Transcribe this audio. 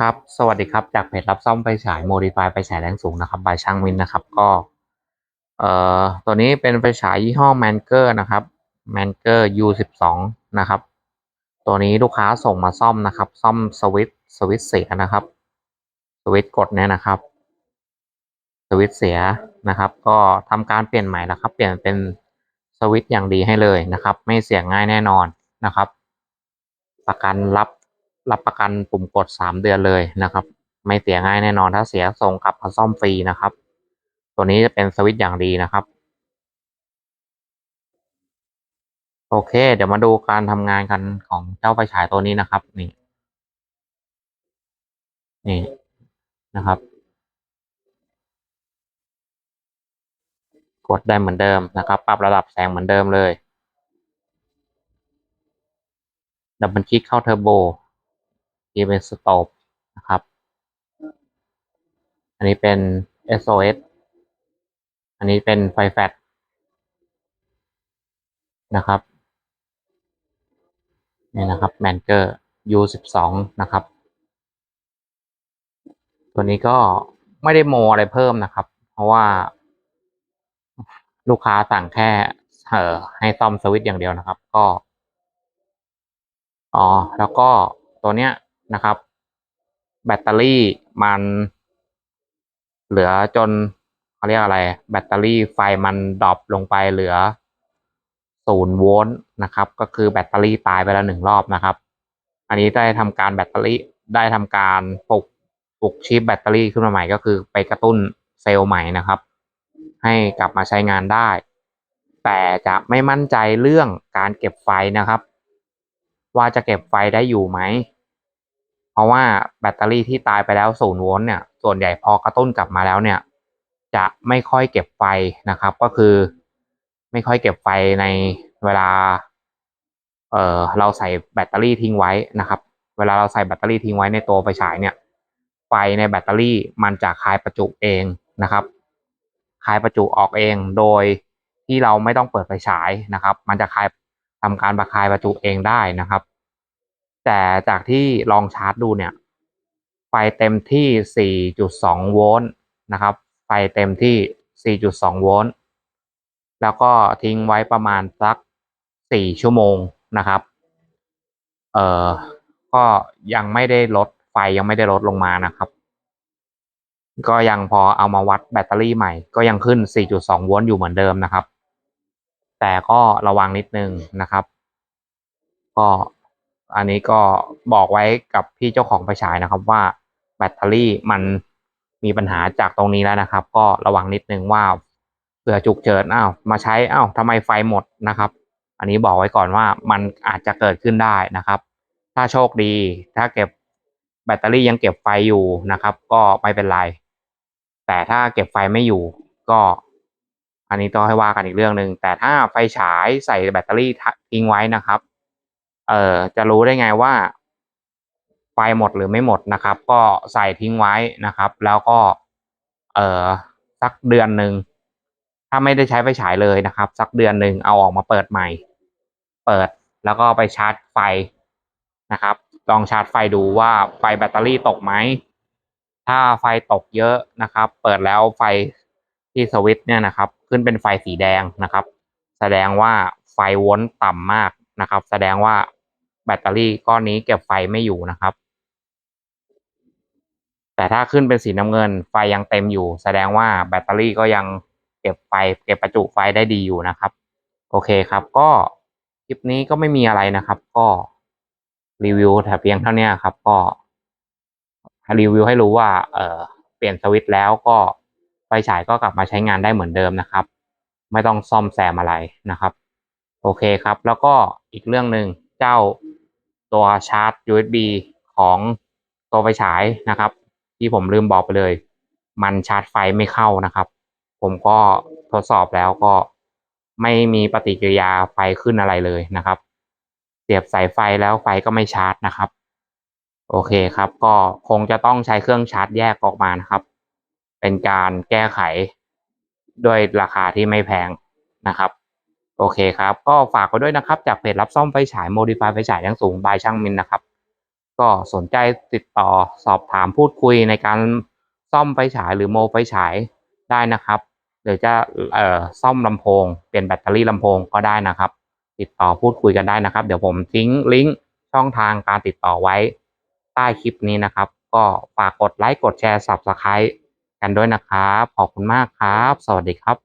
ครับ สวัสดีครับ จากเพจรับซ่อมไฟฉาย Modify ไฟฉายแรงสูงนะครับบายช่างมินนะครับ ก็ เอ่อ ตัวนี้เป็นไฟฉายยี่ห้อ Manker นะครับ Manker U12 นะครับ ตัวนี้ลูกค้าส่งมาซ่อมนะครับ ซ่อมสวิตช์สวิตเสียนะครับ สวิตช์กดเนี่ยนะครับ สวิตช์เสียนะครับ ก็ทำการเปลี่ยนใหม่แล้วครับ เปลี่ยนเป็นสวิตอย่างดีให้เลยนะครับ ไม่เสียง่ายแน่นอนนะครับ ประกันรับ รับประกันปุ่มกดสามเดือนเลยนะครับ ไม่เสียง่ายแน่นอนถ้าเสียส่งกลับมาซ่อมฟรีนะครับ ตัวนี้จะเป็นสวิตช์อย่างดีนะครับ โอเค เดี๋ยวมาดูการทำงานกันของเจ้าไฟฉายตัวนี้นะครับ นี่ นี่นะครับ กดได้เหมือนเดิมนะครับ ปรับระดับแสงเหมือนเดิมเลยดับเบิลคลิกเข้าเทอร์โบ ที่เป็นสโตปนะครับ อันนี้เป็น SOS อันนี้เป็นไฟแฟลชนะครับนี่นะครับแมนเกอร์ U12 นะครับ ตัวนี้ก็ไม่ได้โมอะไรเพิ่มนะครับ เพราะว่าลูกค้าสั่งแค่เออให้ซ่อมสวิตช์อย่างเดียวนะครับ ก็ อ๋อ แล้วก็ตัวเนี้ย นะครับ แบตเตอรี่มันเหลือจนเขาเรียกอะไร แบตเตอรี่ไฟมันดรอปลงไปเหลือศูนย์โวลต์นะครับ ก็คือแบตเตอรี่ตายไปแล้วหนึ่งรอบนะครับ อันนี้ได้ทำการแบตเตอรี่ได้ทำการปลุกปลุกชิปแบตเตอรี่ขึ้นมาใหม่ก็คือไปกระตุ้นเซลล์ใหม่นะครับ ให้กลับมาใช้งานได้ แต่จะไม่มั่นใจเรื่องการเก็บไฟนะครับ ว่าจะเก็บไฟได้อยู่ไหม เพราะว่าแบตเตอรี่ที่ตายไปแล้วศูนย์โวลต์เนี่ย ส่วนใหญ่พอกระตุ้นกลับมาแล้วเนี่ย จะไม่ค่อยเก็บไฟนะครับ ก็คือ ไม่ค่อยเก็บไฟในเวลา เออเราใส่แบตเตอรี่ทิ้งไว้นะครับ เวลาเราใส่แบตเตอรี่ทิ้งไว้ในตัวไฟฉายเนี่ย ไฟในแบตเตอรี่มันจะคายประจุเองนะครับคายประจุออกเอง โดยที่เราไม่ต้องเปิดไฟฉายนะครับ มันจะคายทำการประคายประจุเองได้นะครับ แต่จากที่ลองชาร์จดูเนี่ย ไฟเต็มที่ 4.2 โวลต์นะครับ ไฟเต็มที่ 4.2 โวลต์ แล้วก็ทิ้งไว้ประมาณสัก 4 ชั่วโมงนะครับ เอ่อ ก็ยังไม่ได้ลดไฟยังไม่ได้ลดลงมานะครับ ก็ยังพอเอามาวัดแบตเตอรี่ใหม่ ก็ยังขึ้น 4.2 โวลต์อยู่เหมือนเดิมนะครับ แต่ก็ระวังนิดนึงนะครับ ก็ อันนี้ก็บอกไว้กับพี่เจ้าของไฟฉายนะครับว่าแบตเตอรี่มันมีปัญหาจากตรงนี้แล้วนะครับ ก็ระวังนิดนึงว่าเผื่อฉุกเฉินอ้าวมาใช้อ้าวทำไมไฟหมดนะครับ อันนี้บอกไว้ก่อนว่ามันอาจจะเกิดขึ้นได้นะครับ ถ้าโชคดี ถ้าเก็บแบตเตอรี่ยังเก็บไฟอยู่นะครับ ก็ไม่เป็นไร แต่ถ้าเก็บไฟไม่อยู่ก็ อันนี้ต้องให้ว่ากันอีกเรื่องหนึ่งแต่ถ้าไฟฉายใส่แบตเตอรี่ทิ้งไว้นะครับ เอ่อจะรู้ได้ไงว่าไฟหมดหรือไม่หมดนะครับ ก็ใส่ทิ้งไว้นะครับ แล้วก็เอ่อสักเดือนหนึ่งถ้าไม่ได้ใช้ไฟฉายเลยนะครับ สักเดือนหนึ่งเอาออกมาเปิดใหม่ เปิดแล้วก็ไปชาร์จไฟนะครับ ลองชาร์จไฟดูว่าไฟแบตเตอรี่ตกไหมถ้าไฟตกเยอะนะครับ เปิดแล้วไฟที่สวิตช์เนี่ยนะครับ ขึ้นเป็นไฟสีแดงนะครับ แสดงว่าไฟวลต์ต่ำมาก นะครับ แสดงว่าแบตเตอรี่ก้อนนี้เก็บไฟไม่อยู่นะครับ แต่ถ้าขึ้นเป็นสีน้ำเงินไฟยังเต็มอยู่ แสดงว่าแบตเตอรี่ก็ยังเก็บไฟ เก็บประจุไฟได้ดีอยู่นะครับ โอเคครับ ก็คลิปนี้ก็ไม่มีอะไรนะครับ ก็รีวิวแต่เพียงเท่านี้ครับ ก็รีวิวให้รู้ว่า เออเปลี่ยนสวิตช์แล้วก็ไฟฉายก็กลับมาใช้งานได้เหมือนเดิมนะครับ ไม่ต้องซ่อมแซมอะไรนะครับ โอเคครับ แล้วก็อีกเรื่องหนึ่งเจ้าตัวชาร์จ USB ของตัวไฟฉายนะครับ ที่ผมลืมบอกไปเลย มันชาร์จไฟไม่เข้านะครับ ผมก็ทดสอบแล้วก็ไม่มีปฏิกิริยาไฟขึ้นอะไรเลยนะครับ เสียบสายไฟแล้วไฟก็ไม่ชาร์จนะครับ โอเคครับ ก็คงจะต้องใช้เครื่องชาร์จแยกออกมานะครับ เป็นการแก้ไขด้วยราคาที่ไม่แพงนะครับ โอเคครับ ก็ฝากไว้ด้วยนะครับ จากเพจรับซ่อมไฟฉาย Modify ไฟฉายยังสูงบายช่างมินนะครับ ก็สนใจติดต่อสอบถามพูดคุยในการซ่อมไฟฉายหรือโมไฟฉายได้นะครับหรือจะเอ่อซ่อมลำโพงเปลี่ยนแบตเตอรี่ลำโพงก็ได้นะครับ ติดต่อพูดคุยกันได้นะครับ เดี๋ยวผมทิ้งลิงก์ช่องทางการติดต่อไว้ใต้คลิปนี้นะครับ ก็ฝากกดไลค์กดแชร์ Subscribe กันด้วยนะครับ ขอบคุณมากครับ สวัสดีครับ